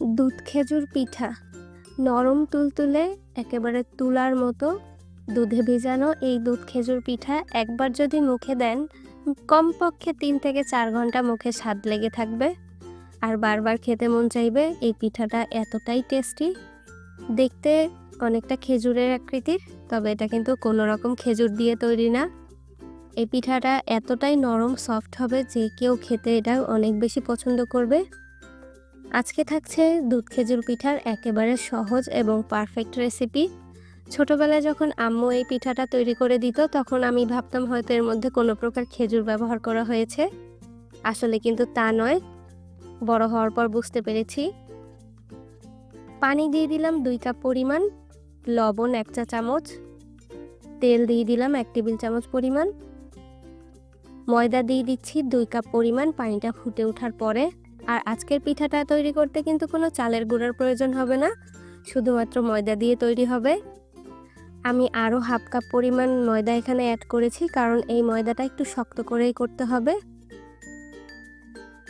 দুধ খেজুর পিঠা। নরম তুলতুলে, একেবারে তুলার মতো দুধে ভেজানো এই দুধ খেজুর পিঠা একবার যদি মুখে দেন, কমপক্ষে তিন থেকে চার ঘণ্টা মুখে স্বাদ লেগে থাকবে। আর বারবার খেতে মন চাইবে এই পিঠাটা এতটাই টেস্টি। দেখতে অনেকটা খেজুরের আকৃতির, তবে এটা কিন্তু কোনো রকম খেজুর দিয়ে তৈরি না। এই পিঠাটা এতটাই নরম, সফট হবে যে কেউ খেতে এটা অনেক বেশি পছন্দ করবে। আজকে থাকছে দুধ খেজুর পিঠার একেবারে সহজ এবং পারফেক্ট রেসিপি ছোটবেলায় যখন আম্মু এই পিঠাটা তৈরি করে দিত, তখন আমি ভাবতাম হয়তো এর মধ্যে কোনো প্রকার খেজুর ব্যবহার করা হয়েছে। আসলে কিন্তু তা নয়, বড় হওয়ার পর বুঝতে পেরেছি। পানি দিয়ে দিলাম দুই কাপ পরিমাণ, লবণ এক চা চামচ, তেল দিয়ে দিলাম এক টেবিল চামচ পরিমাণ। ময়দা দিয়ে দিচ্ছি দুই কাপ পরিমাণ, পানিটা ফুটে ওঠার পরে আর আজকের পিঠাটা তৈরি করতে কিন্তু কোনো চালের গুঁড়ার প্রয়োজন হবে না, শুধুমাত্র ময়দা দিয়ে তৈরি হবে। আমি আরও হাফ কাপ পরিমাণ ময়দা এখানে অ্যাড করেছি, কারণ এই ময়দাটা একটু শক্ত করেই করতে হবে।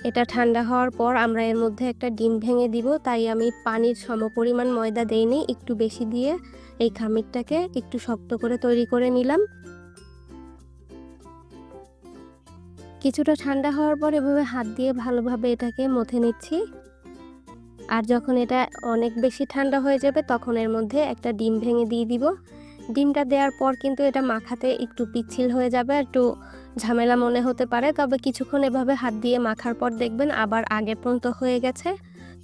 এটা ঠান্ডা হওয়ার পর আমরা এর মধ্যে একটা ডিম ভেঙে দিব, তাই আমি পানির সমপরিমাণ ময়দা দেইনি, একটু বেশি দিয়ে এই খামিরটাকে একটু শক্ত করে তৈরি করে নিলাম। কিছুটা ঠান্ডা হওয়ার পর এভাবে হাত দিয়ে ভালোভাবে এটাকে মথে নিচ্ছি। আর যখন এটা অনেক বেশি ঠান্ডা হয়ে যাবে, তখন এর মধ্যে একটা ডিম ভেঙে দিয়ে দিব। ডিমটা দেওয়ার পর কিন্তু এটা মাখাতে একটু পিচ্ছিল হয়ে যাবে একটু ঝামেলা মনে হতে পারে। তবে কিছুক্ষণ এভাবে হাত দিয়ে মাখার পর দেখবেন আবার আগের পর্যন্ত হয়ে গেছে,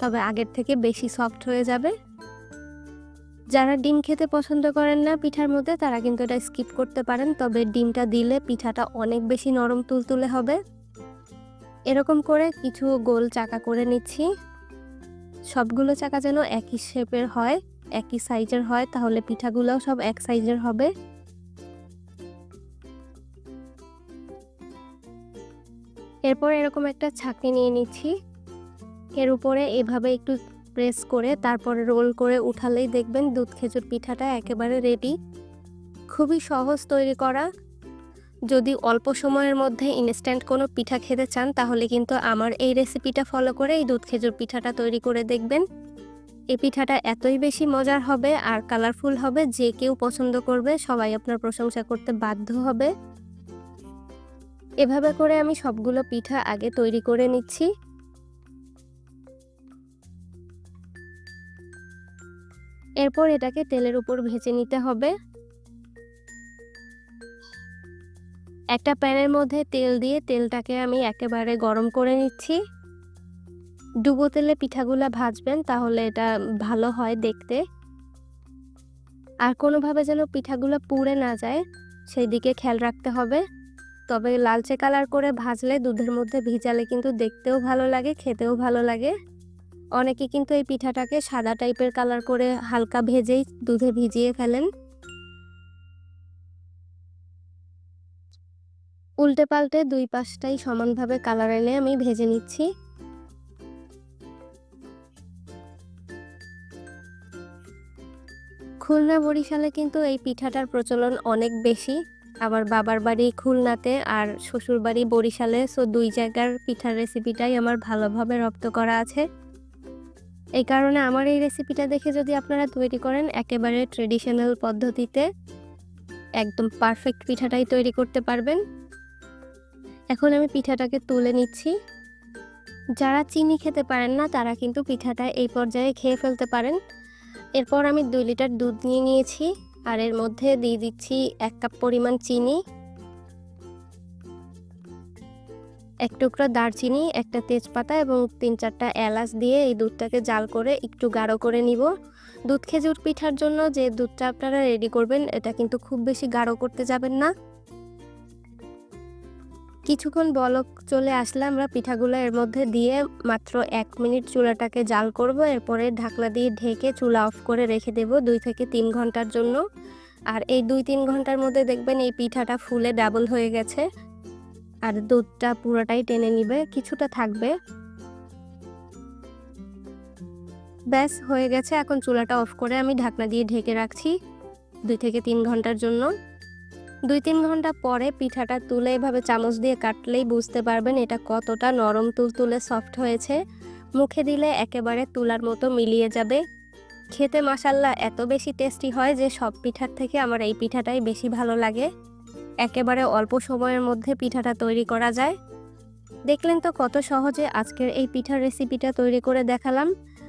তবে আগের থেকে বেশি সফট হয়ে যাবে। যারা ডিম খেতে পছন্দ করেন না পিঠার মধ্যে, তারা কিন্তু এটা স্কিপ করতে পারেন। তবে ডিমটা দিলে পিঠাটা অনেক বেশি নরম তুলতুলে হবে। এরকম করে কিছু গোল চাকা করে নিচ্ছি। সবগুলো চাকা যেন একই শেপের হয়, একই সাইজের হয়, তাহলে পিঠাগুলোও সব এক সাইজের হবে। এরপর এরকম একটা ছাঁকনি নিয়ে নিচ্ছি। এর উপরে এভাবে একটু প্রেস করে তারপরে রোল করে উঠালেই দেখবেন দুধ খেজুর পিঠাটা একেবারে রেডি খুবই সহজ তৈরি করা। যদি অল্প সময়ের মধ্যে ইনস্ট্যান্ট কোনো পিঠা খেতে চান, তাহলে কিন্তু আমার এই রেসিপিটা ফলো করে এই দুধ খেজুর পিঠাটা তৈরি করে দেখবেন। এই পিঠাটা এতই বেশি মজার হবে আর কালারফুল হবে, যে কেউ পছন্দ করবে, সবাই আপনার প্রশংসা করতে বাধ্য হবে। এভাবে করে আমি সবগুলো পিঠা আগে তৈরি করে নিচ্ছি। এরপর এটাকে তেলের উপর ভেজে নিতে হবে। একটা প্যানের মধ্যে তেল দিয়ে তেলটাকে আমি একেবারে গরম করে নিচ্ছি। ডুবো তেলে পিঠাগুলো ভাজবেন, তাহলে এটা ভালো হয় দেখতে। আর কোনোভাবে যেন পিঠাগুলো পুড়ে না যায় সেই দিকে খেয়াল রাখতে হবে। তবে লালচে কালার করে ভাজলে দুধের মধ্যে ভিজালে কিন্তু দেখতেও ভালো লাগে, খেতেও ভালো লাগে। অনেকে কিন্তু এই পিঠাটাকে সাদা টাইপের কালার করে হালকা ভেজেই দুধে ভিজিয়ে ফেলেন। উল্টে পাল্টে দুই পাশটাই সমানভাবে কালার এনে আমি ভেজে নিচ্ছি। খুলনা বরিশালে কিন্তু এই পিঠাটার প্রচলন অনেক বেশি। আমার বাবার বাড়ি খুলনাতে আর শ্বশুর বাড়ি বরিশালে সো দুই জায়গার পিঠার রেসিপিটাই আমার ভালোভাবে রপ্ত করা আছে। এই কারণে আমার এই রেসিপিটা দেখে যদি আপনারা তৈরি করেন, একেবারে ট্রেডিশনাল পদ্ধতিতে একদম পারফেক্ট পিঠাটাই তৈরি করতে পারবেন। এখন আমি পিঠাটাকে তুলে নিচ্ছি। যারা চিনি খেতে পারেন না, তারা কিন্তু পিঠাটা এই পর্যায়ে খেয়ে ফেলতে পারেন। এরপর আমি দুই লিটার দুধ নিয়ে নিয়েছি, আর এর মধ্যে দিয়ে দিচ্ছি এক কাপ পরিমাণ চিনি। এক টুকরো দারচিনি, একটা তেজপাতা এবং তিন চারটা এলাচ দিয়ে এই দুধটাকে জাল করে একটু গাঢ় করে নিব। দুধ খেজুর পিঠার জন্য যে দুধটা আপনারা রেডি করবেন, এটা কিন্তু খুব বেশি গাঢ় করতে যাবেন না। কিছুক্ষণ বলক চলে আসলে আমরা পিঠাগুলো এর মধ্যে দিয়ে মাত্র এক মিনিট চুলাটাকে জাল করব। এরপরে ঢাকনা দিয়ে ঢেকে চুলা অফ করে রেখে দেব দুই থেকে তিন ঘণ্টার জন্য। আর এই দুই তিন ঘণ্টার মধ্যে দেখবেন এই পিঠাটা ফুলে ডাবল হয়ে গেছে। আর দুধটা পুরোটাই টেনে নিবে, কিছুটা থাকবে। ব্যাস, হয়ে গেছে। এখন চুলাটা অফ করে আমি ঢাকনা দিয়ে ঢেকে রাখছি দুই থেকে তিন ঘণ্টার জন্য। দুই তিন ঘণ্টা পরে পিঠাটা তুলে এভাবে চামচ দিয়ে কাটলেই বুঝতে পারবেন এটা কতটা নরম তুলতুলে সফট হয়েছে। মুখে দিলে একেবারে তুলার মতো মিলিয়ে যাবে। খেতে মাসাল্লা এত বেশি টেস্টি হয় যে সব পিঠার থেকে আমার এই পিঠাটাই বেশি ভালো লাগে। একেবারে অল্প সময়ের মধ্যে পিঠাটা তৈরি করা যায়। দেখলেন তো কত সহজে আজকের এই পিঠার রেসিপিটা তৈরি করে দেখালাম।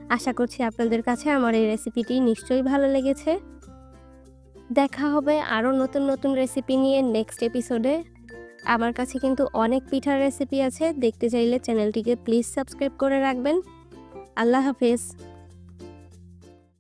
আশা করছি আপনাদের কাছে আমার এই রেসিপিটি নিশ্চয়ই ভালো লেগেছে। দেখা হবে আরও নতুন নতুন রেসিপি নিয়ে নেক্সট এপিসোডে আমার কাছে কিন্তু অনেক পিঠার রেসিপি আছে। দেখতে চাইলে চ্যানেলটিকে প্লিজ সাবস্ক্রাইব করে রাখবেন। আল্লাহ হাফেজ।